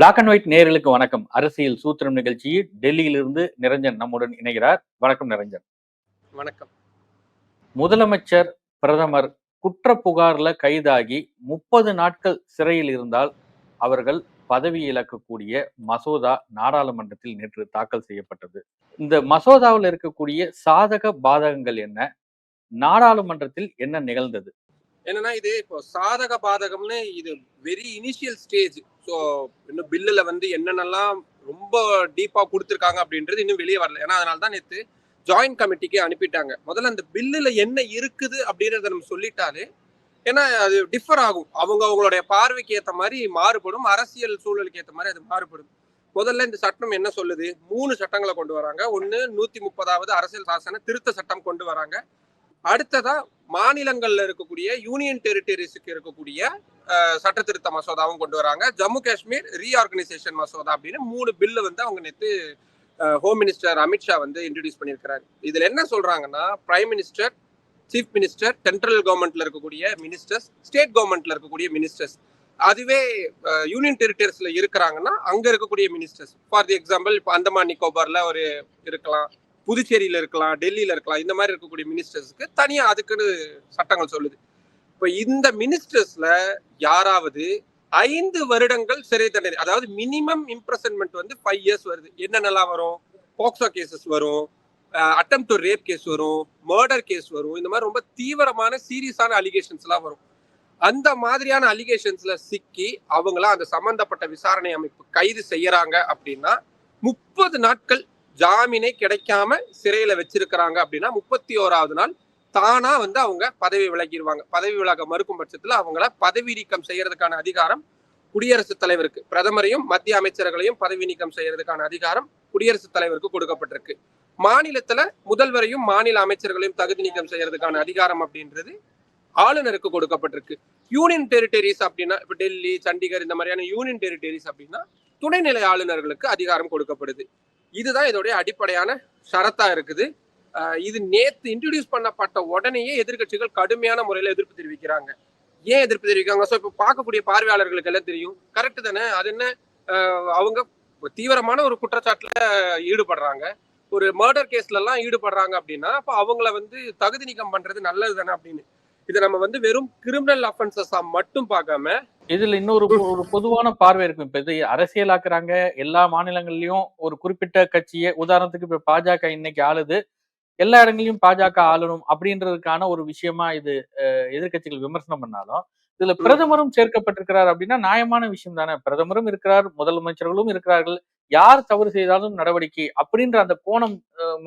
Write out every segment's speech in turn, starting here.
Black and white நேயர்களுக்கு வணக்கம். அரசியல் சூத்திரம் நிகழ்ச்சியில் டெல்லியிலிருந்து நிரஞ்சன் நம்முடன் இணைகிறார். வணக்கம் நிரஞ்சன். வணக்கம். முதலமைச்சர் பிரதமர் குற்ற புகார்ல கைதாகி முப்பது நாட்கள் சிறையில் இருந்தால் அவர்கள் பதவி இழக்கக்கூடிய மசோதா நாடாளுமன்றத்தில் நேற்று தாக்கல் செய்யப்பட்டது. இந்த மசோதாவில் இருக்கக்கூடிய சாதக பாதகங்கள் என்ன? நாடாளுமன்றத்தில் என்ன நிகழ்ந்தது? என்னன்னா இது இப்போ சாதக பாதகம்னு இது வெரி இனிஷியல் ஸ்டேஜ் ஸோ இன்னும் பில்லுல வந்து என்னென்னலாம் ரொம்ப டீப்பா கொடுத்துருக்காங்க அப்படின்றது இன்னும் வெளியே வரல. ஏன்னா அதனால தான் நேற்று ஜாயின்ட் கமிட்டிக்கு அனுப்பிட்டாங்க. முதல்ல அந்த பில்லுல என்ன இருக்குது அப்படின்றத நம்ம சொல்லிட்டாலே ஏன்னா அது டிஃபர் ஆகும். அவங்க அவங்களுடைய பார்வைக்கு ஏற்ற மாதிரி மாறுபடும். அரசியல் சூழலுக்கு ஏற்ற மாதிரி அது மாறுபடும். முதல்ல இந்த சட்டம் என்ன சொல்லுது? மூணு சட்டங்களை கொண்டு வராங்க. ஒன்று நூத்தி முப்பதாவது அரசியல் சாசன திருத்த சட்டம் கொண்டு வராங்க. அடுத்ததா மாநிலங்கள்ல இருக்கக்கூடிய யூனியன் டெரிட்டரிஸுக்கு இருக்கக்கூடிய சட்ட திருத்த மசோதாவும் கொண்டு வராங்க. ஜம்மு காஷ்மீர் ரீஆர்கனைசேஷன் மசோதா அப்படின்னு மூணு பில்லு வந்து அவங்க நேற்று ஹோம் மினிஸ்டர் அமித்ஷா வந்து இன்ட்ரடியூஸ் பண்ணியிருக்கிறாரு. இதுல என்ன சொல்றாங்கன்னா prime minister chief minister central கவர்மெண்ட்ல இருக்கக்கூடிய மினிஸ்டர்ஸ் ஸ்டேட் கவர்மெண்ட்ல இருக்கக்கூடிய மினிஸ்டர்ஸ் அதுவே யூனியன் டெரிட்டரிஸ்ல இருக்கிறாங்கன்னா அங்க இருக்கக்கூடிய மினிஸ்டர்ஸ் ஃபார் தி எக்ஸாம்பிள் இப்போ அந்தமான் நிக்கோபார்ல ஒரு இருக்கலாம். புதுச்சேரியில இருக்கலாம் டெல்லியில இருக்கலாம் இந்த மாதிரி இருக்கக்கூடிய மினிஸ்டர்ஸ்க்கு தனியா அதுக்குன்னு சட்டங்கள் சொல்லுது. இப்போ இந்த மினிஸ்டர்ஸ்ல யாராவது ஐந்து வருடங்கள் சிறை தண்டனை அதாவது மினிமம் இம்ப்ரெசன்மெண்ட் வந்து ஃபைவ் இயர்ஸ் வருது. என்னென்னலாம் வரும்? போக்சோ கேசஸ் வரும் அட்டம் டு ரேப் கேஸ் வரும் மர்டர் கேஸ் வரும் இந்த மாதிரி ரொம்ப தீவிரமான சீரியஸான அலிகேஷன்ஸ்லாம் வரும். அந்த மாதிரியான அலிகேஷன்ஸ்ல சிக்கி அவங்கள அந்த சம்பந்தப்பட்ட விசாரணை அமைப்பு கைது செய்யறாங்க அப்படின்னா முப்பது நாட்கள் ஜாமீனே கிடைக்காம சிறையில வச்சிருக்கிறாங்க அப்படின்னா முப்பத்தி ஓராவது நாள் தானா வந்து அவங்க பதவி விலகிடுவாங்க. பதவி விலக மறுக்கும் பட்சத்துல அவங்கள பதவி நீக்கம் செய்யறதுக்கான அதிகாரம் குடியரசுத் தலைவருக்கு பிரதமரையும் மத்திய அமைச்சர்களையும் பதவி நீக்கம் செய்யறதுக்கான அதிகாரம் குடியரசுத் தலைவருக்கு கொடுக்கப்பட்டிருக்கு. மாநிலத்துல முதல்வரையும் மாநில அமைச்சர்களையும் தகுதி நீக்கம் செய்யறதுக்கான அதிகாரம் அப்படின்றது ஆளுநருக்கு கொடுக்கப்பட்டிருக்கு. யூனியன் டெரிட்டரிஸ் அப்படின்னா இப்ப டெல்லி சண்டிகர் இந்த மாதிரியான யூனியன் டெரிட்டரிஸ் அப்படின்னா துணைநிலை ஆளுநர்களுக்கு அதிகாரம் கொடுக்கப்படுது. இதுதான் இதோடைய அடிப்படையான ஷரத்தா இருக்குது. இது நேத்து இன்ட்ரடியூஸ் பண்ணப்பட்ட உடனேயே எதிர்க்கட்சிகள் கடுமையான முறையில எதிர்ப்பு தெரிவிக்கிறாங்க. ஏன் எதிர்ப்பு தெரிவிக்காங்க ஸோ இப்போ பார்க்கக்கூடிய பார்வையாளர்களுக்கு எல்லாம் தெரியும். கரெக்ட் தானே? அது என்ன? அவங்க தீவிரமான ஒரு குற்றச்சாட்டுல ஈடுபடுறாங்க. ஒரு மர்டர் கேஸ்ல எல்லாம் ஈடுபடுறாங்க அப்படின்னா அப்போ அவங்கள வந்து தகுதி நீக்கம் பண்றது நல்லது தானே அப்படின்னு. இதை நம்ம வந்து வெறும் கிரிமினல் அஃபென்சஸா மட்டும் பார்க்காம இதுல இன்னொரு ஒரு பொதுவான பார்வை இருக்கும். இப்ப இது அரசியலாக்குறாங்க. எல்லா மாநிலங்கள்லயும் ஒரு குறிப்பிட்ட கட்சியை உதாரணத்துக்கு இப்ப பாஜக இன்னைக்கு ஆளுது. எல்லா இடங்களையும் பாஜக ஆளணும் அப்படின்றதுக்கான ஒரு விஷயமா இது அஹ், எதிர்க்கட்சிகள் விமர்சனம் பண்ணாலும் இதுல பிரதமரும் சேர்க்கப்பட்டிருக்கிறார் அப்படின்னா நியாயமான விஷயம் தானே. பிரதமரும் இருக்கிறார் முதலமைச்சர்களும் இருக்கிறார்கள். யார் தவறு செய்தாலும் நடவடிக்கை அப்படின்ற அந்த கோணம்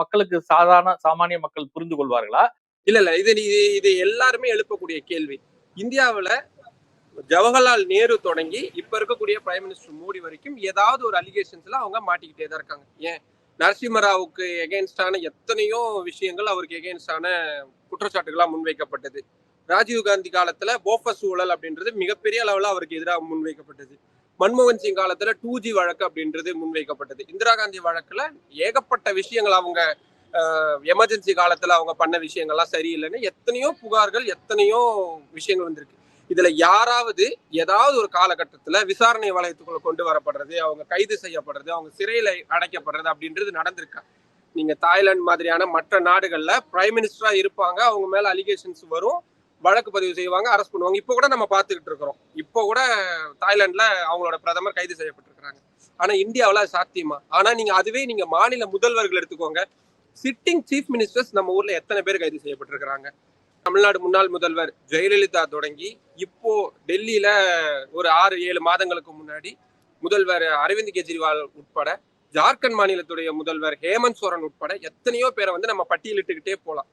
மக்களுக்கு சாதாரண சாமானிய மக்கள் புரிந்து கொள்வார்களா? இல்ல இல்ல. இது இது இது எல்லாருமே எழுப்பக்கூடிய கேள்வி. இந்தியாவுல ஜவஹர்லால் நேரு தொடங்கி இப்ப இருக்கக்கூடிய பிரைம் மினிஸ்டர் மோடி வரைக்கும் ஏதாவது ஒரு அலிகேஷன்ஸ்ல அவங்க மாட்டிக்கிட்டே தான் இருக்காங்க. ஏன்? நரசிம்மராவுக்கு எகென்ஸ்டான எத்தனையோ விஷயங்கள் அவருக்கு எகென்ஸ்டான குற்றச்சாட்டுகளா முன்வைக்கப்பட்டது. ராஜீவ் காந்தி காலத்துல போஃபஸ் ஊழல் அப்படின்றது மிகப்பெரிய அளவுல அவருக்கு எதிராக முன்வைக்கப்பட்டது. மன்மோகன் சிங் காலத்துல டூ ஜி வழக்கு அப்படின்றது முன்வைக்கப்பட்டது. இந்திரா காந்தி வழக்குல ஏகப்பட்ட விஷயங்கள் அவங்க எமர்ஜென்சி காலத்துல அவங்க பண்ண விஷயங்கள்லாம் சரியில்லைன்னு எத்தனையோ புகார்கள் எத்தனையோ விஷயங்கள் வந்திருக்கு. இதுல யாராவது ஏதாவது ஒரு காலகட்டத்துல விசாரணை வளையத்துக்குள்ள கொண்டு வரப்படுறது அவங்க கைது செய்யப்படுறது அவங்க சிறையில அடைக்கப்படுறது அப்படின்றது நடந்திருக்கா? நீங்க தாய்லாந்து மாதிரியான மற்ற நாடுகள்ல பிரைம் மினிஸ்டரா இருப்பாங்க அவங்க மேல அலிகேஷன்ஸ் வரும் வழக்கு பதிவு செய்வாங்க அரெஸ்ட் பண்ணுவாங்க. இப்போ கூட நம்ம பார்த்துக்கிட்டு இருக்கிறோம். இப்போ கூட தாய்லாந்துல அவங்களோட பிரதமர் கைது செய்யப்பட்டிருக்கிறாங்க. ஆனா இந்தியாவில் சாத்தியமா? ஆனா நீங்க அதுவே நீங்க மாநில முதல்வர்கள் எடுத்துக்கோங்க. சிட்டிங் சீஃப் மினிஸ்டர்ஸ் நம்ம ஊர்ல எத்தனை பேர் கைது செய்யப்பட்டிருக்கிறாங்க? தமிழ்நாடு முன்னாள் முதல்வர் ஜெயலலிதா தொடங்கி இப்போ டெல்லியில ஒரு ஆறு ஏழு மாதங்களுக்கு முன்னாடி முதல்வர் அரவிந்த் கெஜ்ரிவால் உட்பட ஜார்க்கண்ட் மாநிலத்துடைய முதல்வர் ஹேமந்த் சோரன் உட்பட எத்தனையோ பேரை வந்து நம்ம பட்டியலிட்டுக்கிட்டே போகலாம்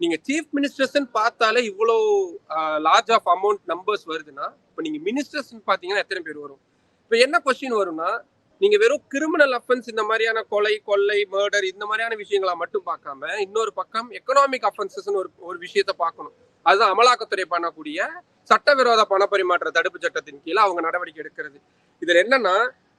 நீங்க சீஃப் மினிஸ்டர்ஸ் பார்த்தாலே இவ்வளோ லார்ஜ் ஆஃப் அமௌண்ட் நம்பர்ஸ் வருதுன்னா இப்போ நீங்க மினிஸ்டர்ஸ் பார்த்தீங்கன்னா எத்தனை பேர் வரும்? இப்போ என்ன கொஸ்டின் வரும்னா நீங்க வெறும் கிரிமினல் அஃபென்ஸ் இந்த மாதிரியான கொலை கொள்ளை மர்டர் இந்த மாதிரியான விஷயங்களை மட்டும் பார்க்காம இன்னொரு பக்கம் எக்கனாமிக் அஃபென்சஸ்னு ஒரு ஒரு விஷயத்த பார்க்கணும். அதுதான் அமலாக்கத்துறை பண்ணக்கூடிய சட்டவிரோத பண பரிமாற்ற தடுப்பு சட்டத்தின் கீழே அவங்க நடவடிக்கை எடுக்கிறது. இதுல என்னன்னா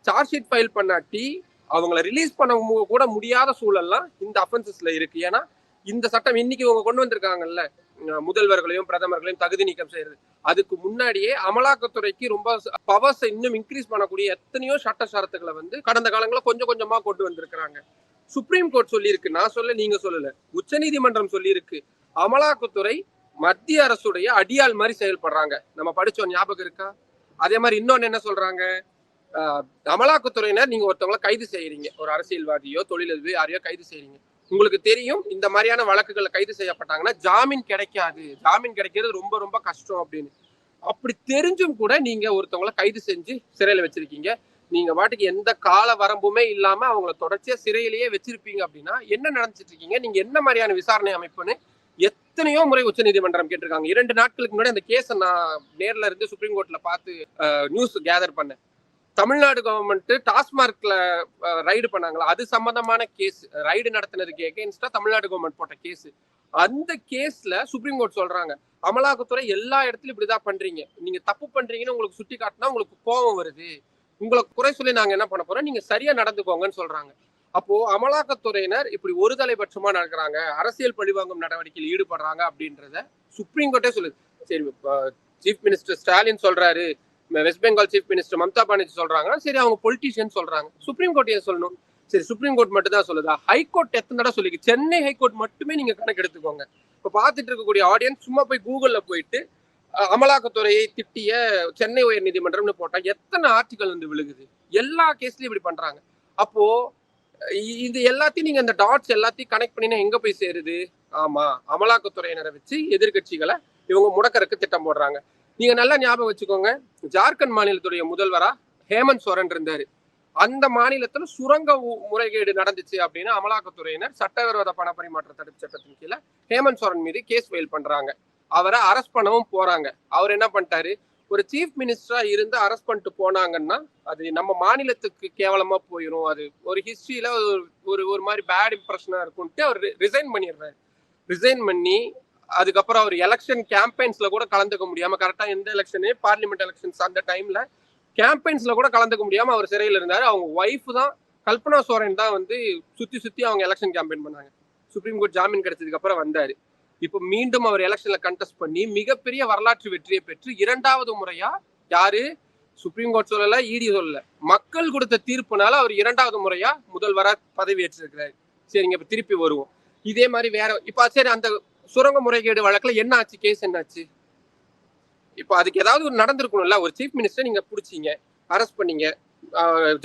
சார்ஜ் ஷீட் ஃபைல் பண்ணாட்டி அவங்கள ரிலீஸ் பண்ண கூட முடியாத சூழல்லாம் இந்த அஃபென்சஸ்ல இருக்கு. ஏன்னா இந்த சட்டம் இன்னைக்கு இவங்க கொண்டு வந்திருக்காங்கல்ல. முதல்வர்களையும் பிரதமர்களையும் தகுதி நீக்கம் செய்யறது. அதுக்கு முன்னாடியே அமலாக்கத்துறைக்கு ரொம்ப பவர்ஸ் இன்னும் இன்க்ரீஸ் பண்ணக்கூடிய எத்தனையோ சட்ட சரத்துக்களை வந்து கடந்த காலங்களில் கொஞ்சம் கொஞ்சமா கொண்டு வந்திருக்கிறாங்க. சுப்ரீம் கோர்ட் சொல்லியிருக்கு. நான் சொல்ல நீங்க சொல்லல. உச்சநீதிமன்றம் சொல்லியிருக்கு. அமலாக்கத்துறை மத்திய அரசுடைய அடியால் மாதிரி செயல்படுறாங்க. நம்ம படிச்சோம் ஞாபகம் இருக்கா? அதே மாதிரி இன்னொன்னு என்ன சொல்றாங்க? ஆஹ், அமலாக்கத்துறையினர் நீங்க ஒருத்தவங்கள கைது செய்யறீங்க. ஒரு அரசியல்வாதியோ தொழிலதிபோ யாரையோ கைது செய்யறீங்க. உங்களுக்கு தெரியும் இந்த மாதிரியான வழக்குகள்ல கைது செய்யப்பட்டாங்கன்னா ஜாமீன் கிடைக்காது. ஜாமீன் கிடைக்கிறது ரொம்ப ரொம்ப கஷ்டம் அப்படின்னு. அப்படி தெரிஞ்சும் கூட நீங்க ஒருத்தவங்கள கைது செஞ்சு சிறையில வச்சிருக்கீங்க. நீங்க பாட்டுக்கு எந்த கால வரம்புமே இல்லாம அவங்கள தொடர்ச்சியா சிறையிலேயே வச்சிருப்பீங்க அப்படின்னா என்ன நடந்துட்டு இருக்கீங்க? நீங்க என்ன மாதிரியான விசாரணை அமைப்புன்னு எத்தனையோ முறை உச்சநீதிமன்றம் கேட்டிருக்காங்க. இரண்டு நாட்களுக்கு முன்னாடி அந்த கேஸை நான் நேர்ல இருந்து சுப்ரீம் கோர்ட்ல பார்த்து நியூஸ் கேதர் பண்ணேன். தமிழ்நாடு கவர்மெண்ட் டாஸ்மார்க்ல ரைடு பண்ணாங்களா? அது சம்பந்தமான கேஸ் ரைடு நடத்தினதுக்கு எகேன்ஸ்டா தமிழ்நாடு கவர்மெண்ட் போட்ட கேஸ் அந்த கேஸ்ல சுப்ரீம் கோர்ட் சொல்றாங்க அமலாக்கத்துறை எல்லா இடத்துலயும் இப்படிதான் பண்றீங்க. நீங்க தப்பு பண்றீங்கன்னு உங்களுக்கு சுட்டி காட்டினா உங்களுக்கு கோபம் வருது. உங்களை குறை சொல்லி நாங்க என்ன பண்ண போறோம்? நீங்க சரியா நடந்துக்கோங்கன்னு சொல்றாங்க. அப்போ அமலாக்கத்துறையினர் இப்படி ஒரு தலைபட்சமா நடக்கிறாங்க. அரசியல் பழிவாங்கும் நடவடிக்கையில் ஈடுபடுறாங்க அப்படின்றத சுப்ரீம் கோர்ட்டே சொல்லுது. சரி சீஃப் மினிஸ்டர் ஸ்டாலின் சொல்றாரு. West Bengal chief minister Mamata Banerjee சொல்றாங்க. சரி அவங்க பொலிட்டீஷியன் சொல்றாங்க. சுப்ரீம் கோர்ட் ஏன் சொல்லணும்? சரி சுப்ரீம் கோர்ட் மட்டும் தான் சொல்லுதா ஹைகோர்ட் எத்தனை தடவை சொல்லிக்கு சென்னை ஹைகோர்ட் மட்டுமே நீங்க கணக்கு எடுத்துக்கோங்க. இப்ப பாத்துட்டு இருக்கக்கூடிய ஆடியன்ஸ் சும்மா போய் கூகுள்ல போயிட்டு அமலாக்கத்துறையை திட்டிய சென்னை உயர் நீதிமன்றம்னு போட்டா எத்தனை ஆர்டிகல் வந்து விழுகுது? எல்லா கேஸ்லயும் இப்படி பண்றாங்க. அப்போ இது எல்லாத்தையும் நீங்க இந்த டாட்ஸ் எல்லாத்தையும் கனெக்ட் பண்ணினா எங்க போய் சேருது? ஆமா அமலாக்கத்துறையினரை வச்சு எதிர்க்கட்சிகளை இவங்க முடக்கறக்கு திட்டம் போடுறாங்க. நீங்க நல்லா ஞாபகம் வச்சுக்கோங்க. ஜார்க்கண்ட் மாநிலத்துடைய முதல்வரா ஹேமந்த் சோரன் இருந்தாரு. அந்த மாநிலத்துல சுரங்க உ- முறைகேடு நடந்துச்சு அப்படின்னு அமலாக்கத்துறையினர் சட்டவிரோத பண பரிமாற்ற தடுப்பு சட்டத்தின் கீழே ஹேமந்த் சோரன் மீது கேஸ் ஃபைல் பண்றாங்க. அவரை அரெஸ்ட் பண்ணவும் போறாங்க. அவர் என்ன பண்ணிட்டாரு? ஒரு சீஃப் மினிஸ்டரா இருந்து அரெஸ்ட் பண்ணிட்டு போனாங்கன்னா அது நம்ம மாநிலத்துக்கு கேவலமா போயிடும் அது ஒரு ஹிஸ்டரியில ஒரு ஒரு மாதிரி பேட் இம்ப்ரெஷனா இருக்கும்ட்டு அவர் ரிசைன் பண்ணிடுறாரு. ரிசைன் பண்ணி அதுக்கப்புறம் அவர் எலெக்ஷன் கேம்பெயின்ஸ்ல கூட கலந்துக்க முடியாம கரெக்டா எந்த எலெக்ஷனு பார்லிமெண்ட் எலெக்ஷன்ஸ் அந்த டைம்ல கேம்பெயின்ஸ்ல கூட கலந்துக்க முடியாம அவர் சிறையில் இருந்தாரு. அவங்க ஒய்ஃப் தான் கல்பனா சோரன் தான் வந்து சுத்தி சுத்தி அவங்க எலெக்ஷன் கேம்பெயின் பண்ணாங்க. சுப்ரீம் கோர்ட் ஜாமீன் கிடைச்சதுக்கு அப்புறம் வந்தாரு. இப்போ மீண்டும் அவர் எலெக்ஷன்ல கண்டெஸ்ட் பண்ணி மிகப்பெரிய வரலாற்று வெற்றியை பெற்று இரண்டாவது முறையா யாரு? சுப்ரீம் கோர்ட் சொல்லல இடி சொல்லல. மக்கள் கொடுத்த தீர்ப்புனால அவர் இரண்டாவது முறையா முதல்வராக பதவி ஏற்றிருக்கிறாரு. சரிங்க இப்ப திருப்பி வருவோம். இதே மாதிரி வேற இப்ப சரி அந்த சுரங்க முறைகேடு வழக்குல என்ன ஆச்சு? கேஸ் என்னாச்சு இப்போ அதுக்கு ஏதாவது ஒரு நடந்திருக்கணும்ல? ஒரு சீஃப் மினிஸ்டர் நீங்க புடிச்சீங்க அரெஸ்ட் பண்ணீங்க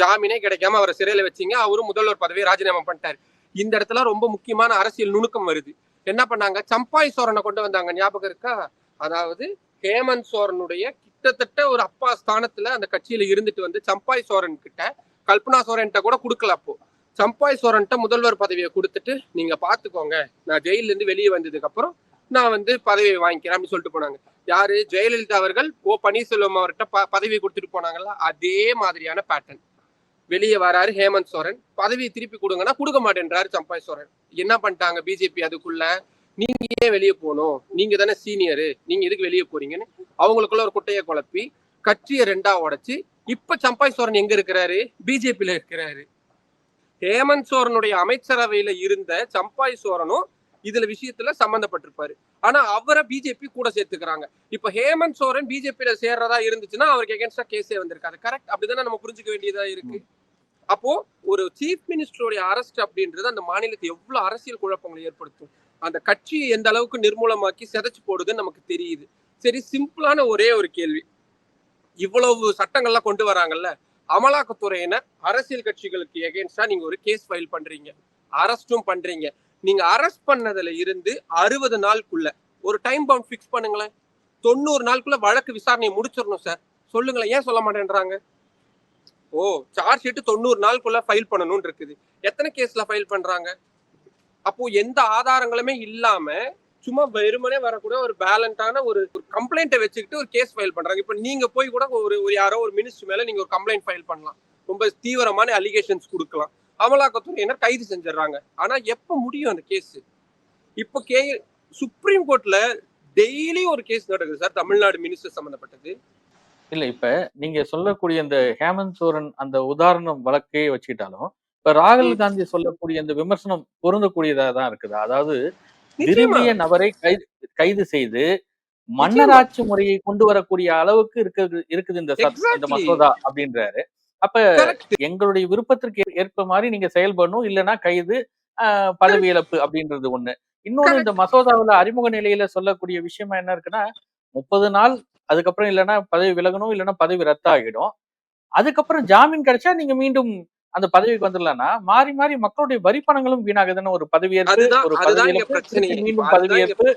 ஜாமீனே கிடைக்காம அவரை சிறையில வச்சீங்க அவரும் முதல்வர் பதவியை ராஜினாமா பண்ணிட்டாரு. இந்த இடத்துல ரொம்ப முக்கியமான அரசியல் நுணுக்கம் வருது. என்ன பண்ணாங்க? சம்பாய் சோரனை கொண்டு வந்தாங்க. ஞாபகம் இருக்கா? அதாவது ஹேமந்த் சோரனுடைய கிட்டத்தட்ட ஒரு அப்பா ஸ்தானத்துல அந்த கட்சியில இருந்துட்டு வந்து சம்பாய் சோரன் கிட்ட கல்பனா சோரன்கிட்ட கூட கொடுக்கல அப்போ. சம்பாய் சோரன்ட்ட முதல்வர் பதவியை கொடுத்துட்டு நீங்க பாத்துக்கோங்க. நான் ஜெயில இருந்து வெளியே வந்ததுக்கு அப்புறம் நான் வந்து பதவியை வாங்கிக்கிறேன் அப்படின்னு சொல்லிட்டு போனாங்க. யாரு? ஜெயலலிதா அவர்கள் ஓ பன்னீர்செல்வம் அவர்கிட்ட ப பதவி கொடுத்துட்டு போனாங்கல்ல அதே மாதிரியான பேட்டர்ன் வெளியே வராரு ஹேமந்த் சோரன். பதவியை திருப்பி கொடுங்கன்னா கொடுக்க மாட்டேன்றாரு சம்பாய் சோரன் என்ன பண்ணிட்டாங்க பிஜேபி அதுக்குள்ள? நீங்க ஏன் வெளியே போகணும்? நீங்க தானே சீனியரு நீங்க எதுக்கு வெளியே போறீங்கன்னு? அவங்களுக்குள்ள ஒரு குட்டையை குழப்பி கட்சியை ரெண்டா உடைச்சு இப்ப சம்பாய் சோரன் எங்க இருக்கிறாரு? பிஜேபியில இருக்கிறாரு. ஹேமந்த் சோரனுடைய அமைச்சரவையில இருந்த சம்பாய் சோரனும் இதுல விஷயத்துல சம்பந்தப்பட்டிருப்பாரு. ஆனா அவரை பிஜேபி கூட சேர்த்துக்கிறாங்க. இப்ப ஹேமந்த் சோரன் பிஜேபியில சேர்றதா இருந்துச்சுன்னா அவருக்கு எகேன்ஸ்டா கேஸே வந்திருக்காது. கரெக்ட் அப்படிதானே நம்ம புரிஞ்சுக்க வேண்டியதா இருக்கு? அப்போ ஒரு சீஃப் மினிஸ்டருடைய அரெஸ்ட் அப்படின்றது அந்த மாநிலத்தை எவ்வளவு அரசியல் குழப்பங்களை ஏற்படுத்தும்? அந்த கட்சியை எந்த அளவுக்கு நிர்மூலமாக்கி செதைச்சு போடுதுன்னு நமக்கு தெரியுது. சரி சிம்பிளான ஒரே ஒரு கேள்வி. இவ்வளவு சட்டங்கள்லாம் கொண்டு வராங்கல்ல? அமலாக்கத்துறையினர் அரசியல் கட்சிகளுக்கு எகேன்ஸ்டா நீங்க ஒரு கேஸ் ஃபைல் பண்றீங்க. அரெஸ்டும் பண்றீங்க. நீங்க அரெஸ்ட் பண்ணதுல இருந்து அறுபது நாளுக்குள்ள ஒரு டைம் பவுண்ட் ஃபிக்ஸ் பண்ணுங்களேன். தொண்ணூறு நாளுக்குள்ள வழக்கு விசாரணையை முடிச்சிடணும் சார் சொல்லுங்களேன் ஏன் சொல்ல மாட்டேன்றாங்க? ஓ சார்ஜ் ஷீட் தொண்ணூறு நாளுக்குள்ள ஃபைல் பண்ணணும்னு இருக்குது. எத்தனை கேஸ்ல ஃபைல் பண்றாங்க? அப்போ எந்த ஆதாரங்களுமே இல்லாம சும்மா வெறுமனே வரக்கூடிய ஒரு பேலண்டான ஒரு கம்ப்ளைண்ட்டை வச்சுக்கிட்டு ஒரு கேஸ் ஃபைல் பண்றாங்க. இப்போ நீங்க போய் கூட ஒரு ஒரு யாரோ ஒரு மினிஸ்டர் மேல நீங்க ஒரு கம்ப்ளைண்ட் ஃபைல் பண்ணலாம். ரொம்ப தீவிரமான அலிகேஷன்ஸ் கொடுக்கலாம். அமலாக்கத்துறையினர் கைது செஞ்சிடறாங்க. ஆனா எப்ப முடியும் அந்த கேஸ் இப்போ கே சுப்ரீம் கோர்ட்ல டெய்லி ஒரு கேஸ் நடக்குது சார் தமிழ்நாடு மினிஸ்டர் சம்பந்தப்பட்டது. இல்ல இப்ப நீங்க சொல்லக்கூடிய இந்த ஹேமந்த் சோரன் அந்த உதாரணம் வழக்கையே வச்சுக்கிட்டாலும் இப்ப ராகுல். காந்தி சொல்லக்கூடிய இந்த விமர்சனம் பொருந்தக்கூடியதா தான் இருக்குது. அதாவது விரும்பிய நபரை கைது கைது செய்து மன்னராட்சி முறையை கொண்டு வரக்கூடிய அளவுக்கு இருக்குது இருக்குது இந்த இந்த மசோதா அப்படின்றாரு. அப்ப எங்களுடைய விருப்பத்திற்கு ஏற்ப மாதிரி நீங்க செயல்படணும் இல்லைன்னா கைது பதவி இழப்பு அப்படின்றது ஒண்ணு. இன்னொன்னு இந்த மசோதாவுல அறிமுக நிலையில சொல்லக்கூடிய விஷயமா என்ன இருக்குன்னா முப்பது நாள் அதுக்கப்புறம் இல்லைன்னா பதவி விலகணும் இல்லைன்னா பதவி ரத்தாகிடும். அதுக்கப்புறம் ஜாமீன் கிடைச்சா நீங்க மீண்டும் அந்த பதவிக்கு வந்துடலாம்னா மாறி மாறி மக்களுடைய வரி பணங்களும் வீணாகுதுன்னு ஒரு பதவியேற்பு ஒரு பதவியேற்பு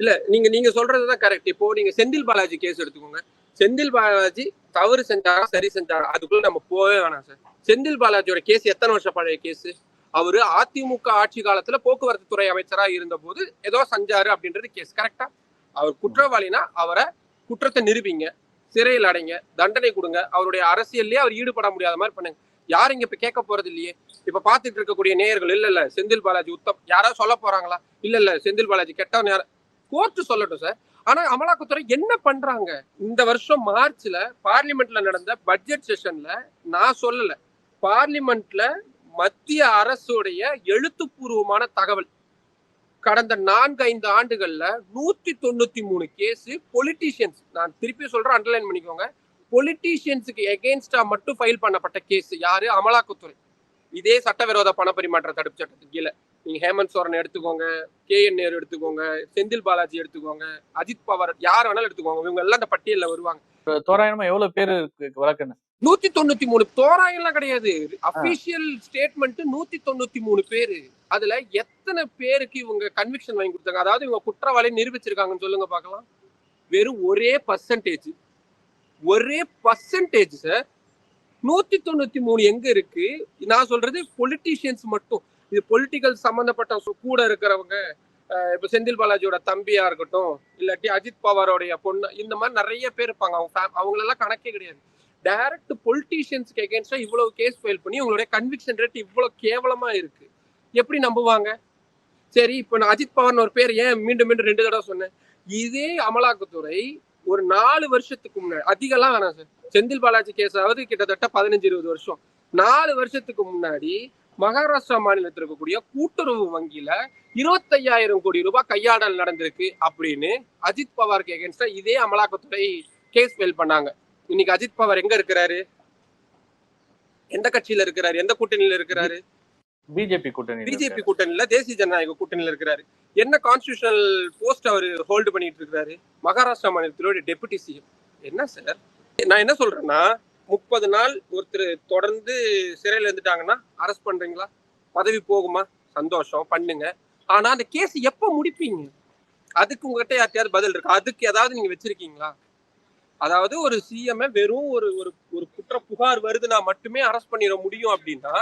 இல்ல நீங்க நீங்க சொல்றதுதான் கரெக்ட் இப்போ நீங்க செந்தில் பாலாஜி கேஸ் எடுத்துக்கோங்க. செந்தில் பாலாஜி தவறு செஞ்சாரா சரி செஞ்சாரா? அதுக்குள்ள நம்ம போவே வேணாம் சார். செந்தில் பாலாஜியோட கேஸ் எத்தனை வருஷம் பழைய கேஸ் அவரு அதிமுக ஆட்சி காலத்துல போக்குவரத்து துறை அமைச்சரா இருந்த போது ஏதோ செஞ்சாரு அப்படின்றது கேஸ் கரெக்டா அவர் குற்றவாளினா அவரை குற்றத்தை நிரூபிங்க சிறையில் அடைங்க தண்டனை கொடுங்க. அவருடைய அரசியல்லே அவர் ஈடுபட முடியாத மாதிரி பண்ணுங்க. யாரும் இங்க இப்ப கேட்க போறது இல்லையே? இப்ப பாத்துட்டு இருக்கக்கூடிய நேயர்கள் இல்ல இல்ல செந்தில் பாலாஜி உத்தம். யாராவது சொல்ல போறாங்களா? இல்ல இல்ல செந்தில் பாலாஜி கெட்டவன் யார கோர்ட்டு சொல்லட்டும் சார் ஆனா அமலாக்கத்துறை என்ன பண்றாங்க? இந்த வருஷம் மார்ச்ல பார்லிமெண்ட்ல நடந்த பட்ஜெட் செஷன்ல நான் சொல்லல. பார்லிமெண்ட்ல மத்திய அரசுடைய எழுத்துப்பூர்வமான தகவல். கடந்த நான்கு ஐந்து ஆண்டுகள்ல நூத்தி தொண்ணூத்தி மூணு கேஸ் பொலிட்டீஷியன்ஸ் நான் திருப்பி சொல்றேன் அண்டர்லைன் பண்ணிக்கோங்க. பொலிட்டீஷியன்ஸுக்கு எகெயின்ஸ்டா மட்டும் ஃபைல் பண்ணப்பட்ட கேஸ் யாரு? அமலாக்கத்துறை. இதே சட்டவிரோத பண பரிமாற்ற தடுப்பு சட்டத்துக்கு கீழே. நீங்க ஹேமந்த் சோரன் எடுத்துக்கோங்க கே என் நேரு எடுத்துக்கோங்க செந்தில் பாலாஜி எடுத்துக்கோங்க அஜித் பவார் யார் வேணாலும் எடுத்துக்கோங்க. இவங்க எல்லாம் அந்த பட்டியல்ல வருவாங்க. தோராயமா எவ்வளவு பேர் இருக்கு வழக்குன்னு? நூத்தி தொண்ணூத்தி மூணு. தோராயம்லாம் கிடையாது. அபிஷியல் ஸ்டேட்மெண்ட் நூத்தி தொண்ணூத்தி மூணு பேரு. அதுல எத்தனை பேருக்கு இவங்க கன்விக்ஷன் வாங்கி கொடுத்தாங்க? அதாவது இவங்க குற்றவாளி நிரூபிச்சிருக்காங்கன்னு சொல்லுங்க பார்க்கலாம். வெறும் ஒரே பர்சன்டேஜ் ஒரே பர்சன்டேஜ் சார் நூத்தி தொண்ணூத்தி மூணு எங்க இருக்கு? நான் சொல்றது பொலிட்டீஷியன்ஸ் மட்டும். இது பொலிட்டிக்கல் சம்பந்தப்பட்ட கூட இருக்கிறவங்க இப்போ இப்ப செந்தில் பாலாஜியோட தம்பியா இருக்கட்டும் இல்லாட்டி அஜித் பவாரோடைய பொண்ணு இந்த மாதிரி நிறைய பேர் இருப்பாங்க. அவங்க அவங்களெல்லாம் கணக்கே கிடையாது. டைரக்ட் பொலிட்டீஷியன்ஸ்க்கு எகேன்ஸ்டா இவ்வளவு கேஸ் ஃபைல் பண்ணி உங்களுடைய கன்விக்ஷன் ரேட் இவ்வளவு கேவலமா இருக்கு. எப்படி நம்புவாங்க? சரி இப்போ நான் அஜித் பவார்னு ஒரு பேர் ஏன் மீண்டும் மீண்டும் ரெண்டு தடவை சொன்னேன்? இதே அமலாக்கத்துறை ஒரு நாலு வருஷத்துக்கு முன்னாடி அதிகம்லாம் வேணாம் சார். செந்தில் பாலாஜி கேஸாவது கிட்டத்தட்ட பதினஞ்சு இருபது வருஷம். நாலு வருஷத்துக்கு முன்னாடி மகாராஷ்டிரா மாநிலத்தில் இருக்கக்கூடிய கூட்டுறவு வங்கியில இருபத்தையாயிரம் கோடி ரூபாய் கையாடல் நடந்திருக்கு அப்படின்னு அஜித் பவாருக்கு எகேன்ஸ்டா இதே அமலாக்கத்துறை கேஸ் ஃபைல் பண்ணாங்க. இன்னைக்கு அஜித் பவார் எங்க இருக்கிறாரு? எந்த கட்சியில இருக்கிறாரு? எந்த கூட்டணியில இருக்கிறாரு? பிஜேபி கூட்டணி பிஜேபி கூட்டணியில தேசிய ஜனநாயக கூட்டணியில இருக்கிறாரு. என்ன கான்ஸ்டியூஷனல் போஸ்ட் அவர் ஹோல்டு பண்ணிட்டு இருக்காரு மகாராஷ்டிரா மாநிலத்திலோட டெபுட்டி சிஎம் என்ன சார் நான் என்ன சொல்றேன்னா முப்பது நாள் ஒருத்தர் தொடர்ந்து சிறையில இருந்துட்டாங்கன்னா அரெஸ்ட் பண்றீங்களா? பதவி போகுமா? சந்தோஷம் பண்ணுங்க. ஆனா அந்த கேஸ் எப்ப முடிப்பீங்க? அதுக்கு உங்ககிட்ட யார்ட்டையாவது பதில் இருக்கு? அதுக்கு ஏதாவது நீங்க வச்சிருக்கீங்களா? அதாவது ஒரு சிஎம் வெறும் ஒரு ஒரு ஒரு குற்ற புகார் வருதுன்னா மட்டுமே அரெஸ்ட் பண்ணிட முடியும் அப்படின்னா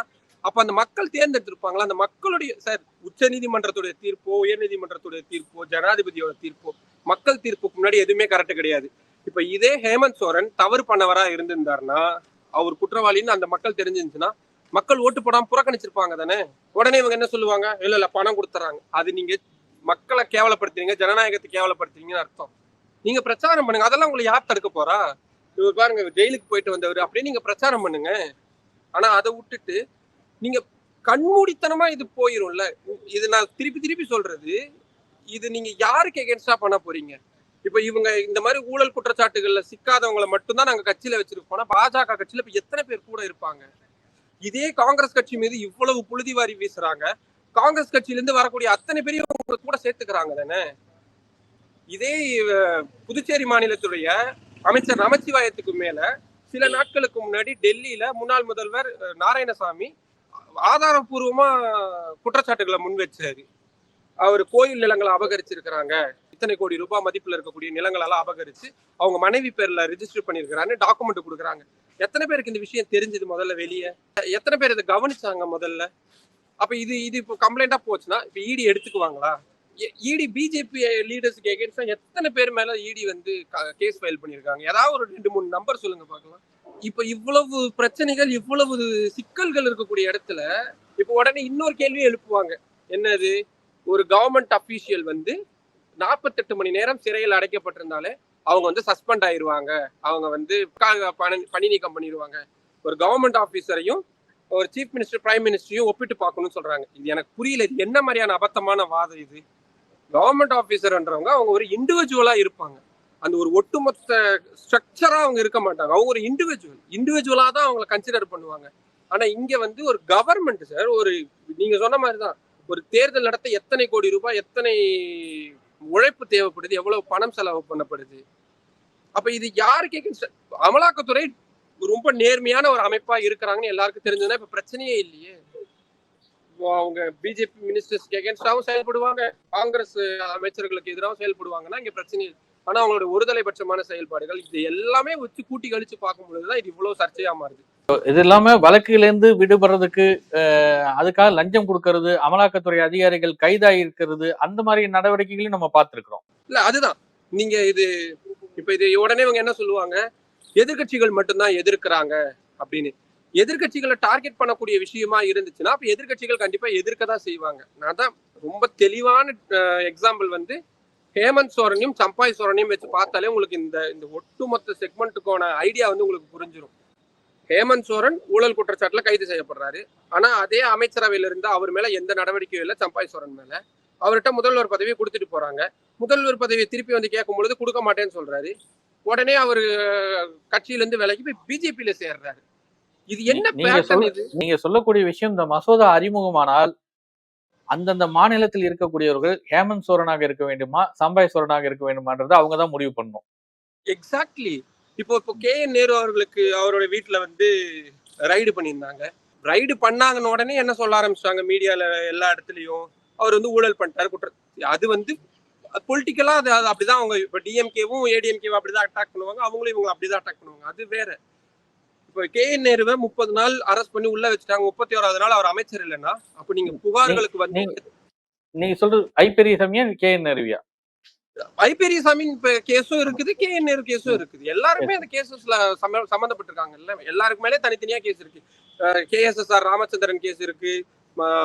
அப்ப அந்த மக்கள் தேர்ந்தெடுத்திருப்பாங்களா? அந்த மக்களுடைய சார் உச்ச நீதிமன்றத்துடைய தீர்ப்போ உயர் நீதிமன்றத்துடைய தீர்ப்போ ஜனாதிபதியோட தீர்ப்போ மக்கள் தீர்ப்புக்கு முன்னாடி எதுவுமே கரெக்ட் கிடையாது. இப்ப இதே ஹேமந்த் சோரன் தவறு பண்ணவரா இருந்திருந்தாருன்னா அவர் குற்றவாளின்னு அந்த மக்கள் தெரிஞ்சிருந்துச்சுன்னா மக்கள் ஓட்டு போடாம புறக்கணிச்சிருப்பாங்க தானே? உடனே இவங்க என்ன சொல்லுவாங்க? இல்ல இல்ல பணம் கொடுத்துறாங்க. அது நீங்க மக்களை கேவலப்படுத்துறீங்க ஜனநாயகத்தை கேவலப்படுத்துறீங்கன்னு அர்த்தம். நீங்க பிரச்சாரம் பண்ணுங்க. அதெல்லாம் உங்களை யார் தடுக்க போறா? இவர் பாருங்க ஜெயிலுக்கு போயிட்டு வந்தவர். அப்படியே நீங்க பிரச்சாரம் பண்ணுங்க. ஆனா அதை விட்டுட்டு நீங்க கண்மூடித்தனமா இது போயிரும்ல. இது நான் திருப்பி திருப்பி சொல்றது இது நீங்க யாருக்கு எகென்ஸ்டா பண்ண போறீங்க? இப்ப இவங்க இந்த மாதிரி ஊழல் குற்றச்சாட்டுகள்ல சிக்காதவங்களை மட்டும்தான் நாங்க கட்சியில வச்சிருப்போம் பாஜக கட்சியில இப்ப எத்தனை பேர் கூட இருப்பாங்க? இதே காங்கிரஸ் கட்சி மீது இவ்வளவு புழுதி வாரி வீசுறாங்க. காங்கிரஸ் கட்சியில இருந்து வரக்கூடிய அத்தனை பேரையும் கூட சேர்த்துக்கிறாங்க தானே? இதே புதுச்சேரி மாநிலத்துடைய அமைச்சர் நமச்சிவாயத்துக்கு மேல சில நாட்களுக்கு முன்னாடி டெல்லியில முன்னாள் முதல்வர் நாராயணசாமி ஆதாரப்பூர்வமா குற்றச்சாட்டுகளை முன்வச்சாரு. அவர் கோயில் நிலங்களை அபகரிச்சிருக்கிறாங்க. இத்தனை கோடி ரூபாய் மதிப்புல இருக்கக்கூடிய நிலங்களெல்லாம் அபகரிச்சு அவங்க மனைவி பேர்ல ரிஜிஸ்டர் பண்ணிருக்கிறாங்க டாக்குமெண்ட் கொடுக்குறாங்க. எத்தனை பேருக்கு இந்த விஷயம் தெரிஞ்சது முதல்ல வெளியே? எத்தனை பேர் இதை கவனிச்சாங்க முதல்ல? அப்ப இது இது இப்போ கம்ப்ளைண்டா போச்சுன்னா இப்ப இடி எடுத்துக்குவாங்களா? இடி பிஜேபி லீடர்ஸ்க்கு எகேன்ஸ்டா எத்தனை பேர் மேல இடி வந்து கேஸ் ஃபைல் பண்ணியிருக்காங்க ஏதாவது ஒரு ரெண்டு மூணு நம்பர் சொல்லுங்க பார்க்கலாம். இப்ப இவ்வளவு பிரச்சனைகள் இவ்வளவு சிக்கல்கள் இருக்கக்கூடிய இடத்துல இப்ப உடனே இன்னொரு கேள்வி எழுப்புவாங்க. என்னது? ஒரு கவர்மெண்ட் அபிஷியல் வந்து நாற்பத்தெட்டு மணி நேரம் சிறையில் அடைக்கப்பட்டிருந்தாலே அவங்க வந்து சஸ்பெண்ட் ஆயிருவாங்க. அவங்க வந்து பணி- பணி நீக்கம் பண்ணிடுவாங்க ஒரு கவர்மெண்ட் ஆபீசரையும் ஒரு சீஃப் மினிஸ்டர் பிரைம் மினிஸ்டரையும் ஒப்பிட்டு பார்க்கணும்னு சொல்றாங்க. இது எனக்கு புரியல. இது என்ன மாதிரியான அபத்தமான வாதம் இது? கவர்மெண்ட் ஆபீசர்ன்றவங்க அவங்க ஒரு இண்டிவிஜுவலா இருப்பாங்க. அந்த ஒரு ஒட்டுமொத்த ஸ்ட்ரக்சரா அவங்க இருக்க மாட்டாங்க. அவங்க ஒரு இண்டிவிஜுவல் இண்டிவிஜுவலா தான் அவங்கள கன்சிடர் பண்ணுவாங்க. ஆனா இங்க வந்து ஒரு கவர்மெண்ட் சார் ஒரு நீங்க சொன்ன மாதிரி தான் ஒரு தேர்தல் நடத்த எத்தனை கோடி ரூபாய் எத்தனை உழைப்பு தேவைப்படுது எவ்வளவு பணம் செலவு பண்ணப்படுது. அப்ப இது யாருக்கு against? அமலாக்கத்துறை ரொம்ப நேர்மையான ஒரு அமைப்பா இருக்கிறாங்கன்னு எல்லாருக்கும் தெரிஞ்சதுன்னா இப்ப பிரச்சனையே இல்லையே. அவங்க பிஜேபி மினிஸ்டர்ஸ்க்கு எகேன்ஸ்டாவும் செயல்படுவாங்க. காங்கிரஸ் அமைச்சர்களுக்கு எதிராகவும் செயல்படுவாங்கன்னா இங்க பிரச்சனை ஆனா அவங்களோட ஒருதலைபட்சமான செயல்பாடுகள் இது எல்லாமே வச்சு கூட்டி கழிச்சு பார்க்கும் பொழுதுதான் இது இவ்வளவு சர்ச்சையா மாறுது. இது இல்லாம வழக்குல இருந்து விடுபடுறதுக்கு அதுக்காக லஞ்சம் கொடுக்கறது அமலாக்கத்துறை அதிகாரிகள் கைதாகி இருக்கிறது அந்த மாதிரி நடவடிக்கைகளையும் நம்ம பார்த்திருக்கிறோம். இல்ல அதுதான். நீங்க இது இப்ப இது உடனே இவங்க என்ன சொல்லுவாங்க? எதிர்க்கட்சிகள் மட்டும்தான் எதிர்க்கிறாங்க அப்படின்னு. எதிர்க்கட்சிகளை டார்கெட் பண்ணக்கூடிய விஷயமா இருந்துச்சுன்னா அப்ப எதிர்க்கட்சிகள் கண்டிப்பா எதிர்க்க தான் செய்வாங்க. நான் தான் ரொம்ப தெளிவான எக்ஸாம்பிள் வந்து ஹேமந்த் சோரனையும் சம்பாய் சோரனையும் வச்சு பார்த்தாலே உங்களுக்கு இந்த இந்த ஒட்டுமொத்த செக்மெண்ட்டுக்கான ஐடியா வந்து உங்களுக்கு புரிஞ்சிடும் ஹேமந்த் சோரன் ஊழல் குற்றச்சாட்டுல கைது செய்யப்படுறாரு. ஆனா அதே அமைச்சரவையில இருந்து அவர் மேல எந்த நடவடிக்கையும் இல்லை சம்பாய் சோரன் மேல. அவர்கிட்ட முதல்வர் பதவி கொடுத்துட்டு போறாங்க. முதல்வர் பதவியை திருப்பி வந்து கேட்கும் பொழுது கொடுக்க மாட்டேன்னு சொல்றாரு. உடனே அவர் கட்சியில இருந்து விலகி போய் பிஜேபியில சேர்றாரு. இது என்ன நீங்க சொல்லக்கூடிய விஷயம் இந்த மசோதா அறிமுகமானால் அந்தந்த மாநிலத்தில் இருக்கக்கூடியவர்கள் ஹேமந்த் சோரனாக இருக்க வேண்டுமா சம்பாய் சோரனாக இருக்க வேண்டுமான்றதை அவங்க தான் முடிவு பண்ணும் எக்ஸாக்ட்லி இப்போ இப்போ கே என் நேரு அவர்களுக்கு அவரோட வீட்டுல வந்து ரைடு பண்ணியிருந்தாங்க. ரைடு பண்ணாங்கன்னு உடனே என்ன சொல்ல ஆரம்பிச்சிட்டாங்க? மீடியால எல்லா இடத்துலயும் அவர் வந்து ஊழல் பண்ணிட்டாரு குற்ற அது வந்து பொலிட்டிக்கலா அது அது அப்படிதான் அவங்க இப்போ டிஎம்கேவும் ஏடிஎம்கேவும் அப்படிதான் அட்டாக் பண்ணுவாங்க. அவங்களும் இவங்க அப்படிதான் அட்டாக் பண்ணுவாங்க. அது வேற. இப்போ கே என் நேருவை முப்பது நாள் அரெஸ்ட் பண்ணி உள்ள வச்சுட்டாங்க. முப்பத்தி ஓராவது நாள் அவர் அமைச்சர் இல்லைன்னா. அப்ப நீங்க புகார்களுக்கு வந்து நீங்க- சொல்றது ஐ பெரியசாமியா கே என் நேருவியா ஐ பெரியசாமி இப்ப கேஸும் இருக்குது கே என் நேரு கேஸும் இருக்குது. எல்லாருமே அந்த கேசஸ்ல சம்பந்தப்பட்டிருக்காங்கல்ல எல்லாருக்கு மேலே தனித்தனியா கேஸ் இருக்கு. K S S R Ramachandran case இருக்கு.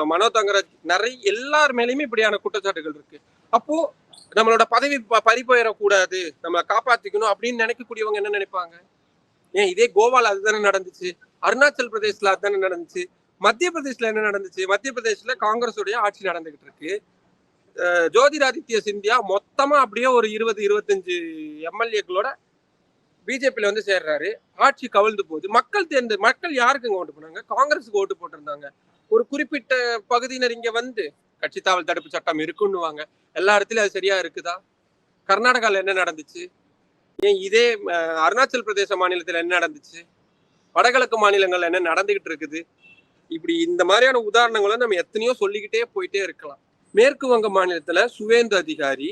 மனோ தங்கராஜ் நிறைய எல்லார் மேலயுமே இப்படியான குற்றச்சாட்டுகள் இருக்கு. அப்போ நம்மளோட பதவி ப- பறி போயிடக்கூடாது நம்மளை காப்பாத்திக்கணும் அப்படின்னு நினைக்கக்கூடியவங்க என்ன நினைப்பாங்க? ஏன் இதே கோவால அதுதானே நடந்துச்சு. அருணாச்சல் பிரதேஷ்ல அதுதானே நடந்துச்சு. மத்திய பிரதேஷ்ல என்ன நடந்துச்சு? மத்திய பிரதேஷ்ல காங்கிரஸுடைய ஆட்சி நடந்துகிட்டு இருக்கு. ஜோதிராதித்ய சிந்தியா மொத்தமா அப்படியே ஒரு இருபது இருபத்தஞ்சு எம்எல்ஏக்களோட பிஜேபியில வந்து சேர்றாரு. ஆட்சி கவிழ்ந்து போகுது. மக்கள் தேர்ந்து மக்கள் யாருக்குங்க ஓட்டு போனாங்க? காங்கிரஸுக்கு ஓட்டு போட்டிருந்தாங்க. ஒரு குறிப்பிட்ட பகுதியினர் இங்க வந்து கட்சி தாவல் தடுப்பு சட்டம் இருக்குன்னுவாங்க. எல்லா இடத்துலயும் அது சரியா இருக்குதா? கர்நாடகால என்ன நடந்துச்சு? ஏன் இதே அருணாச்சல் பிரதேச மாநிலத்துல என்ன நடந்துச்சு? வடகிழக்கு மாநிலங்கள்ல என்ன நடந்துகிட்டு இருக்குது? இப்படி இந்த மாதிரியான உதாரணங்களை நம்ம எத்தனையோ சொல்லிக்கிட்டே போயிட்டே இருக்கலாம். மேற்கு வங்க மாநிலத்துல சுவேந்து அதிகாரி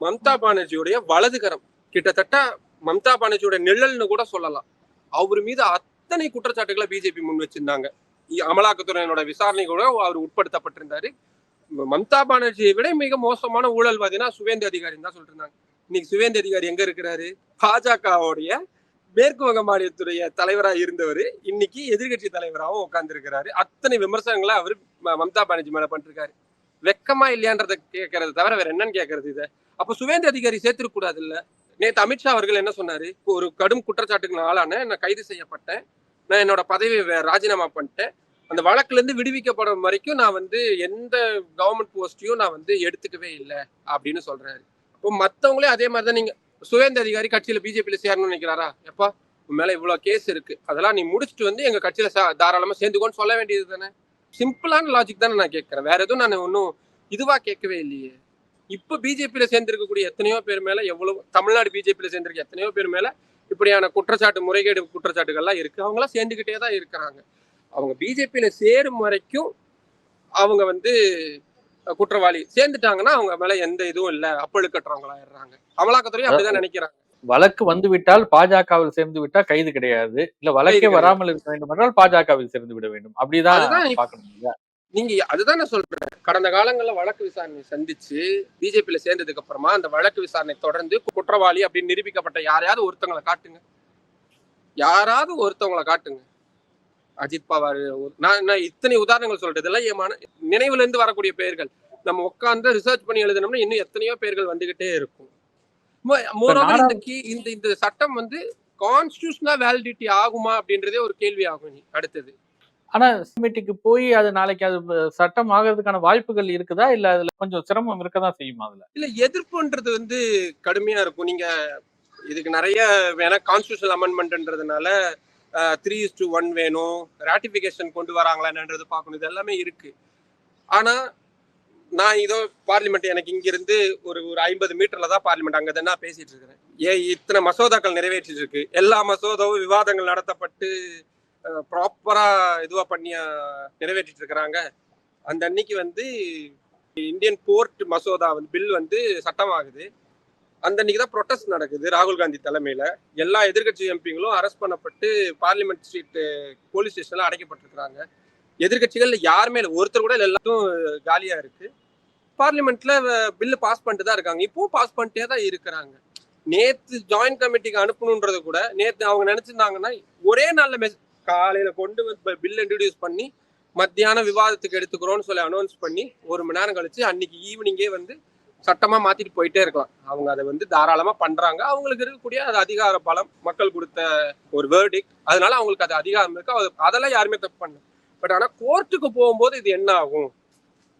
மம்தா பானர்ஜியுடைய வலதுகரம் கிட்டத்தட்ட மம்தா பானர்ஜியோட நிழல்னு கூட சொல்லலாம். அவர் மீது அத்தனை குற்றச்சாட்டுகளை பிஜேபி முன் வச்சிருந்தாங்க. அமலாக்கத்துறையினோட விசாரணை கூட அவர் உட்படுத்தப்பட்டிருந்தாரு. மம்தா பானர்ஜியை விட மிக மோசமான ஊழல்வாதினா சுவேந்து அதிகாரி தான் சொல்லிருந்தாங்க இன்னைக்கு சுவேந்து அதிகாரி எங்க இருக்கிறாரு? பாஜகவுடைய மேற்கு வங்க மாநிலத்துடைய தலைவராக இருந்தவர். இன்னைக்கு எதிர்கட்சி தலைவராகவும் உட்கார்ந்துருக்கிறாரு. அத்தனை விமர்சனங்களை அவர் ம- மம்தா பானர்ஜி மேல பண்ணிருக்காரு. வெக்கமா இல்லையான்றத கேட்கறது தவிர வேற என்னன்னு கேட்கறது இதை. அப்ப சுவேந்த அதிகாரி சேர்த்திருக்க கூடாது இல்ல நேற்று அமித்ஷா அவர்கள் என்ன சொன்னாரு? ஒரு கடும் குற்றச்சாட்டுக்கு நான் ஆளான நான் கைது செய்யப்பட்டேன். நான் என்னோட பதவியை வே- ராஜினாமா பண்ணிட்டேன். அந்த வழக்குல இருந்து விடுவிக்கப்படும் வரைக்கும் நான் வந்து எந்த கவர்மெண்ட் போஸ்டையும் நான் வந்து எடுத்துக்கவே இல்லை அப்படின்னு சொல்றாரு. இப்போ மற்றவங்களே அதே மாதிரி தான் நீங்க சுவேந்த அதிகாரி கட்சியில பிஜேபியில சேரணும்னு நினைக்கிறாரா? எப்பா உன் மேல இவ்வளவு கேஸ் இருக்கு. அதெல்லாம் நீ முடிச்சுட்டு வந்து எங்க கட்சியில சா- தாராளமா சேர்ந்துக்கோன்னு சொல்ல வேண்டியது தானே? சிம்பிளான லாஜிக் தானே நான் கேட்கறேன். வேற எதுவும் நான் ஒன்றும் இதுவா கேட்கவே இல்லையே. இப்ப பிஜேபியில சேர்ந்திருக்கக்கூடிய எத்தனையோ பேர் மேல எவ்வளவு தமிழ்நாடு பிஜேபியில சேர்ந்திருக்க எத்தனையோ பேர் மேல இப்படியான குற்றச்சாட்டு முறைகேடு குற்றச்சாட்டுகள்லாம் இருக்கு. அவங்களாம் சேர்ந்துகிட்டே தான் இருக்கிறாங்க. அவங்க பிஜேபியில சேரும் வரைக்கும் அவங்க வந்து குற்றவாளி. சேர்ந்துட்டாங்கன்னா அவங்க மேல எந்த இதுவும் இல்ல. அப்பழுக்கற்றவங்களாயிடுறாங்க அமலாக்கத்துறையும் அப்படிதான் நினைக்கிறாங்க. வழக்கு வந்து விட்டால் பாஜகவில் சேர்ந்து விட்டால் கைது கிடையாது. இல்ல வழக்கே வராமல் இருக்க வேண்டும் என்றால் பாஜகவில் சேர்ந்து விட வேண்டும். அப்படிதான் இல்லையா? நீங்க அதுதான் நான் சொல்றேன் கடந்த காலங்கள்ல வழக்கு விசாரணை சந்திச்சு பிஜேபியில சேர்ந்ததுக்கு அப்புறமா அந்த வழக்கு விசாரணை தொடர்ந்து குற்றவாளி அப்படின்னு நிரூபிக்கப்பட்ட யாரையாவது ஒருத்தவங்களை காட்டுங்க. யாராவது ஒருத்தவங்களை காட்டுங்க. அஜித் பவார் நான் நான் இத்தனை உதாரணங்கள் சொல்றது இதெல்லாம் என் மன நினைவுல இருந்து வரக்கூடிய பெயர்கள். நம்ம உட்கார்ந்து ரிசர்ச் பண்ணி எழுதினோம்னா இன்னும் எத்தனையோ பேர்கள் வந்துகிட்டே இருக்கும். இந்த இந்த சட்டம் வந்து கான்ஸ்டியூஷனல் வேலிடிட்டி ஆகுமா அப்படின்றதே ஒரு கேள்வி ஆகும் அடுத்தது. ஆனா கமிட்டிக்கு போய் அது நாளைக்கு அது சட்டம் ஆகிறதுக்கான வாய்ப்புகள் இருக்குதா? இல்ல அதுல கொஞ்சம் சிரமம் இருக்கதான் செய்யுமா அதுல? இல்ல எதிர்ப்புன்றது வந்து கடுமையா இருக்கும். நீங்க இதுக்கு நிறைய வேணா கான்ஸ்டியூஷன் அமெண்ட்மெண்ட்ன்றதுனால த்ரீ இஸ் டு ஒன் வேணும். ராட்டிஃபிகேஷன் கொண்டு வராங்களான்றது பார்க்கணும். இது எல்லாமே இருக்கு. ஆனா நான் இதோ பார்லிமெண்ட் எனக்கு இங்கிருந்து ஒரு ஒரு ஐம்பது மீட்டர்ல தான் பார்லிமெண்ட் அங்கே தான் நான் பேசிட்டு இருக்கிறேன். ஏன் இத்தனை மசோதாக்கள் நிறைவேற்றிட்டு இருக்கு? எல்லா மசோதாவும் விவாதங்கள் நடத்தப்பட்டு ப்ராப்பரா இதுவா பண்ணி நிறைவேற்றிட்டு இருக்கிறாங்க. அந்த அன்னைக்கு வந்து இந்தியன் போர்ட் மசோதா வந்து பில் வந்து சட்டமாகுது. அந்த அன்னைக்கு தான் ப்ரொட்டஸ்ட் நடக்குது ராகுல் காந்தி தலைமையில. எல்லா எதிர்க்கட்சி எம்பிங்களும் அரெஸ்ட் பண்ணப்பட்டு பார்லிமெண்ட் ஸ்ட்ரீட் போலீஸ் ஸ்டேஷன்ல அடைக்கப்பட்டிருக்கிறாங்க. எதிர்கட்சிகள் யாருமே இல்லை. ஒருத்தர் கூட எல்லாத்தையும் காலியா இருக்கு. பார்லிமெண்ட்ல பில்லு பாஸ் பண்ணிட்டு தான் இருக்காங்க. இப்பவும் பாஸ் பண்ணிட்டே தான் இருக்கிறாங்க. நேத்து ஜாயிண்ட் கமிட்டிக்கு அனுப்பணுன்றது கூட நேத்து அவங்க நினைச்சிருந்தாங்கன்னா ஒரே நாள்ல மெஸ் காலையில கொண்டு வந்து பில் இன்ட்ரடியூஸ் பண்ணி மத்தியானம் விவாதத்துக்கு எடுத்துக்கிறோம்னு சொல்லி அனௌன்ஸ் பண்ணி ஒரு மணி நேரம் கழிச்சு அன்னைக்கு ஈவினிங்கே வந்து சட்டமா மாத்திட்டு போயிட்டே இருக்கலாம். அவங்க அதை வந்து தாராளமா பண்றாங்க. அவங்களுக்கு இருக்கக்கூடிய அது அதிகார பலம் மக்கள் கொடுத்த ஒரு வேர்டிக் அதனால அவங்களுக்கு அது அதிகாரம் இருக்கு. அது- அதெல்லாம் யாருமே தப்பு பண்ணல. பட் ஆனா கோர்ட்டுக்கு போகும்போது இது என்ன ஆகும்?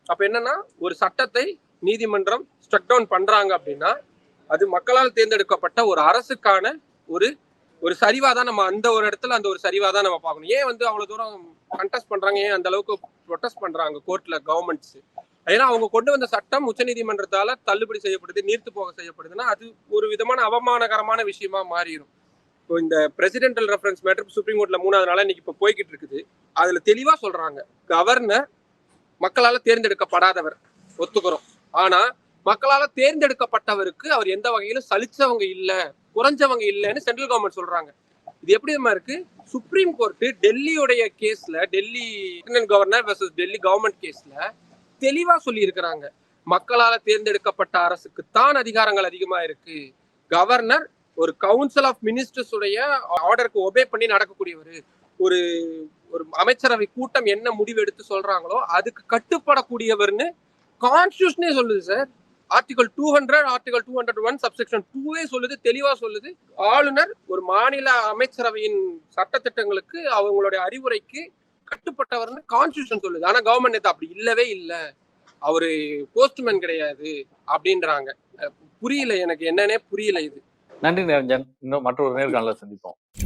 அப்ப என்னன்னா ஒரு சட்டத்தை நீதிமன்றம் ஸ்ட்ரக் டவுன் பண்றாங்க அப்படின்னா அது மக்களால் தேர்ந்தெடுக்கப்பட்ட ஒரு அரசுக்கான ஒரு ஒரு சரிவா தான் நம்ம அந்த ஒரு இடத்துல அந்த ஒரு சரிவா தான் நம்ம பார்க்கணும். ஏன் வந்து அவ்வளவு தூரம் கண்டெஸ்ட் பண்றாங்க? ஏன் அந்த அளவுக்கு ப்ரொட்டஸ்ட் பண்றாங்க கோர்ட்ல கவர்மெண்ட்ஸ் ஏன்னா அவங்க கொண்டு வந்த சட்டம் உச்சநீதிமன்றத்தால தள்ளுபடி செய்யப்படுது நீர்த்து போக செய்யப்படுதுன்னா அது ஒரு விதமான அவமானகரமான விஷயமா மாறிடும் இப்போ இந்த பிரசிடென்டல் ரெஃபரன்ஸ் மேட்டர் சுப்ரீம் கோர்ட்ல மூணாவது நாளா இன்னைக்கு இப்போ போய்கிட்டு இருக்குது. அதுல தெளிவா சொல்றாங்க கவர்னர் மக்களால தேர்ந்தெடுக்கப்படாதவர் ஒத்துக்கிறோம். ஆனா மக்களால தேர்ந்தெடுக்கப்பட்டவருக்கு அவர் எந்த வகையிலும் சலிச்சவங்க இல்ல குறைஞ்சவங்க இல்லைன்னு சென்ட்ரல் கவர்மெண்ட் சொல்றாங்க. இது எப்படி இருக்கு? சுப்ரீம் கோர்ட் டெல்லியுடைய கேஸ்ல Delhi governor versus Delhi government கேஸ்ல தெளிவா சொல்லி இருக்கிறாங்க மக்களால தேர்ந்தெடுக்கப்பட்ட அரசுக்கு தான் அதிகாரங்கள் அதிகமா இருக்கு. கவர்னர் ஒரு கவுன்சில் ஆஃப் மினிஸ்டர்ஸ் உடைய ஆர்டருக்கு ஒபே பண்ணி நடக்கக்கூடியவர் ஒரு ஒரு அமைச்சரவை கூட்டம் என்ன முடிவு எடுத்து சொல்றாங்களோ அதுக்கு கட்டுப்படக்கூடியவர்னு கான்ஸ்டியூஷனே சொல்லுது sir article two hundred article two hundred one subsection டூவே சொல்லுது தெளிவா சொல்லுது. ஆளுநர் ஒரு மாநில அமைச்சரவையின் சட்டத்திட்டங்களுக்கு அவங்களுடைய அறிவுரைக்கு கட்டுப்பட்டவர்னு கான்ஸ்டியூஷன் சொல்லுது. ஆனா கவர்மெண்ட் நேத்து அப்படி இல்லவே இல்ல. அவரு போஸ்ட்மேன் கிடையாது அப்படின்றாங்க. புரியல எனக்கு. என்னன்னே புரியல இது. நன்றி நிரஞ்சன். இன்னும் மற்றொரு நேர்காணல சந்திப்போம்.